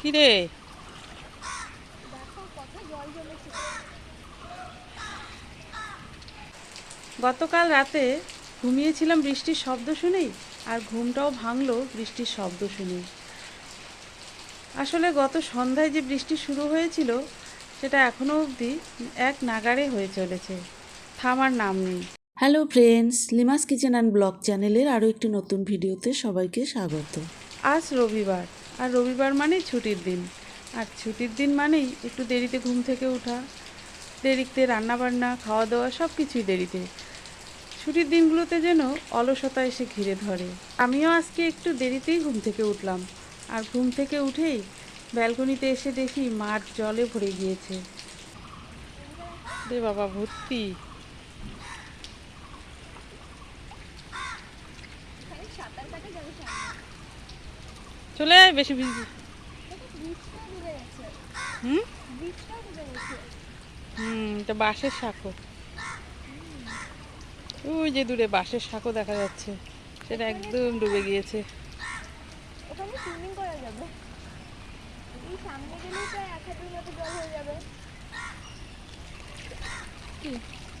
কিরে? গতকাল রাতে ঘুমিয়েছিলাম বৃষ্টির শব্দ শুনেই আর ঘুমটাও ভাঙলো বৃষ্টির শব্দ শুনেই। আসলে গত সন্ধ্যায় যে বৃষ্টি শুরু হয়েছিল সেটা এখনও অবধি এক নাগাড়ে হয়ে চলেছে। থামার নাম নেই। Hello friends Lima's kitchen and blog চ্যানেলের আরও একটি নতুন ভিডিওতে সবাইকে স্বাগত। আজ রবিবার। আর রবিবার মানেই ছুটির দিন। আর ছুটির দিন মানেই একটু দেরিতে ঘুম থেকে ওঠা, দেরিতে রান্নাবান্না খাওয়া দাওয়া সব কিছুই দেরিতে। ছুটির দিনগুলোতে যেন অলসতা এসে ঘিরে ধরে। আমিও আজকে একটু দেরিতেই ঘুম থেকে উঠলাম। আর ঘুম থেকে উঠেই ব্যালকনিতে এসে দেখি মাঠ জলে ভরে গিয়েছে। রে বাবা, ভর্তি। চলে আয় বেশি ভিজবি। হুম? হুম এটা বাঁশের শাঁখো ওই যে দূরে বাঁশের শাঁখো দেখা যাচ্ছে। সেটা একদম ডুবে গিয়েছে। ওখানে সুইমিং করা যাবে। এই সামনে গেলেই প্রায় এক হাঁটুর মতো জল হয়ে যাবে।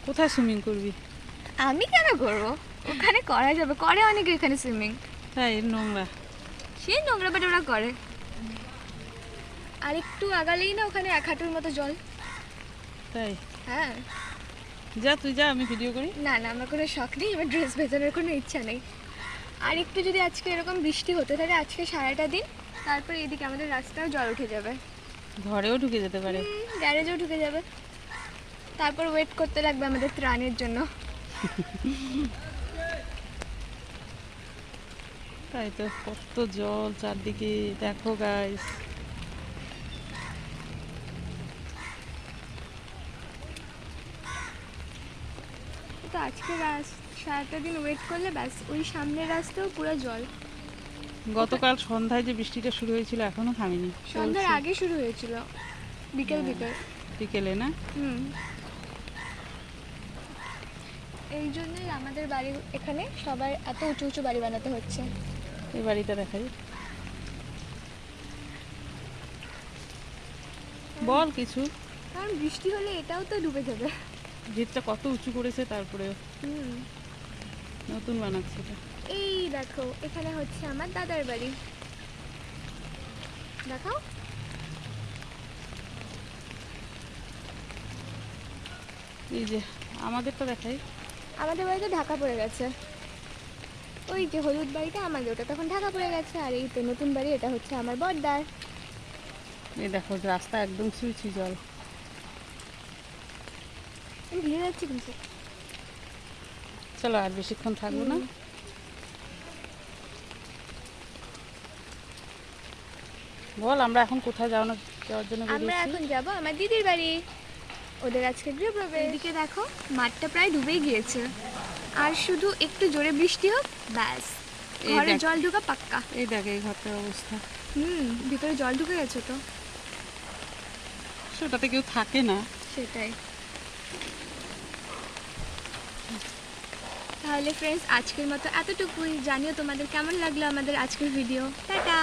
কোথায় সুইমিং করবি? আমি কেন করব? ওখানে করা যাবে। করে অনেকে এখানে সুইমিং তাই নোংরা। সে নোংরা পেটে ওরা করে। আর একটু আগালেই না ওখানে এক হাঁটুর মতো জল। তাই? হ্যাঁ। যা তুই যা আমি ভিডিও করি। না না আমার কোনো শখ নেই আমার ড্রেস ভেজানোর কোনো ইচ্ছা নেই। আর একটু যদি আজকে এরকম বৃষ্টি হতে থাকে আজকে সারাটা দিন তারপরে এদিকে আমাদের রাস্তাও জল উঠে যাবে। ঘরেও ঢুকে যেতে পারে। গ্যারেজেও ঢুকে যাবে। তারপর ওয়েট করতে লাগবে আমাদের ত্রাণের জন্য। তাই তো কত জল চারদিকে। দেখো গাইস তো আজকে সারাটা দিন ওয়েট করলে ব্যাস ওই সামনের রাস্তাও পুরো জল। গতকাল সন্ধ্যায় যে বৃষ্টিটা শুরু হয়েছিল এখনও থামেনি। সন্ধ্যার আগে শুরু হয়েছিল বিকেল হ্যাঁ। বিকেল। বিকেলে না? হুম। এই জন্যই আমাদের বাড়ি এখানে সবার এত উঁচু উঁচু বাড়ি বানাতে হচ্ছে। এই বাড়িটা দেখাই। বল কিছু। কারণ বৃষ্টি হলে এটাও তো ডুবে যাবে। ভিতটা কত উঁচু করেছে তারপরে নতুন বানাচ্ছে এটা। এই দেখো এখানে হচ্ছে আমার দাদার বাড়ি। দেখাও। এই যে আমাদেরটা দেখাই। আমাদের বাড়িতে ঢাকা পড়ে গেছে। ওই যে হলুদ বাড়িটা আমাদের ওটা তখন ঢাকা পড়ে গেছে আর এই তো নতুন বাড়ি এটা হচ্ছে আমার বড়দার এই দেখো রাস্তা একদম ছুঁইছি জল। আমি ভিজে যাচ্ছি কিন্তু চলো আর বেশিক্ষণ থাকব না। বল আমরা এখন কোথায় যাওয়ানো যাওয়ার জন্য আমরা এখন যাব আমার দিদির বাড়ি। ওদের আজকে গৃহপ্রবেশ। এদিকে দেখো মাঠটা প্রায় ডুবেই গিয়েছে। আর শুধু একটু জোরে বৃষ্টি হোক ব্যাস। ঘরে জল ঢোকা পাক্কা। এই দেখ এই ঘরটার অবস্থা। হুম ভিতরে জল ঢুকে গেছে তো। সেটাতে কেউ থাকে না। সেটাই। তাহলে ফ্রেন্ডস আজকের মতো এতটুকুই। জানিও তোমাদের কেমন লাগল আমাদের আজকের ভিডিও টাটা!